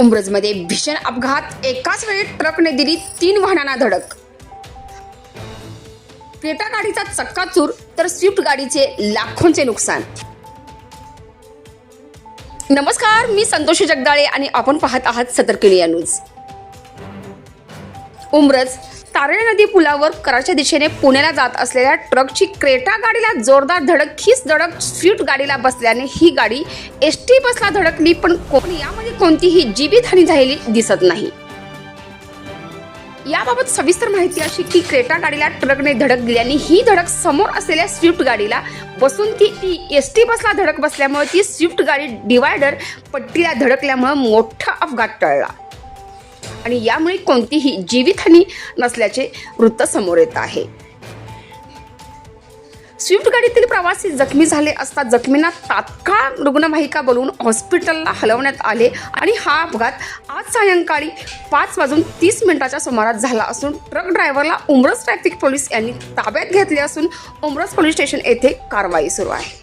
उमरजमध्ये भीषण अपघात. एकाच वेळी ट्रकने दिली तीन वाहनांना धडक. क्रेटा गाडीचा चक्काचूर तर स्विफ्ट गाडीचे लाखोंचे नुकसान. नमस्कार मी संतोषी जगदाळे आणि आपण पाहत आहात सतर्किणी न्यूज. उमरज तारळे नदी पुलावर कराच्या दिशेने पुण्याला जात असलेल्या ट्रकची क्रेटा गाडीला जोरदार धडक हीच धडक स्विफ्ट गाडीला बसल्याने ही गाडी एस टी बसला धडकली पण कोण यामध्ये कोणतीही जीवितहानी झालेली दिसत नाही. याबाबत सविस्तर माहिती अशी की क्रेटा गाडीला ट्रकने धडक दिल्याने ही धडक समोर असलेल्या स्विफ्ट गाडीला बसून ती ती एस टी बसला धडक बसल्यामुळे ती स्विफ्ट गाडी डिवायडर पट्टीला धडकल्यामुळे मोठा अपघात टळला. आणि यामुळे कोणतीही जीवितहानी नसल्याचे वृत्त समोर येत आहे. स्विफ्ट गाडीतील प्रवासी जखमी झाले असता जखमींना तात्काळ रुग्णवाहिका बोलवून हॉस्पिटलला हलवण्यात आले आणि हा अपघात आज सायंकाळी पाच वाजून तीस मिनिटाच्या सुमारास झाला असून ट्रक ड्रायव्हरला उमरस ट्रॅफिक पोलीस यांनी ताब्यात घेतले असून उमरस पोलीस स्टेशन येथे कारवाई सुरू आहे.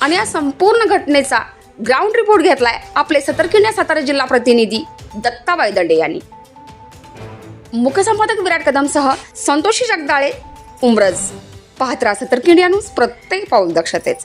आणि या संपूर्ण घटनेचा ग्राउंड रिपोर्ट घेतलाय. आपले सतर्किण्या सातारा जिल्हा प्रतिनिधी दत्ताबाई दंडे यांनी. मुख्यसंपादक विराट कदमसह संतोषी जगदाळे उमरज. पाहत्रा राहा सतर्क इंडिया न्यूज प्रत्येक पाऊल दक्षतेच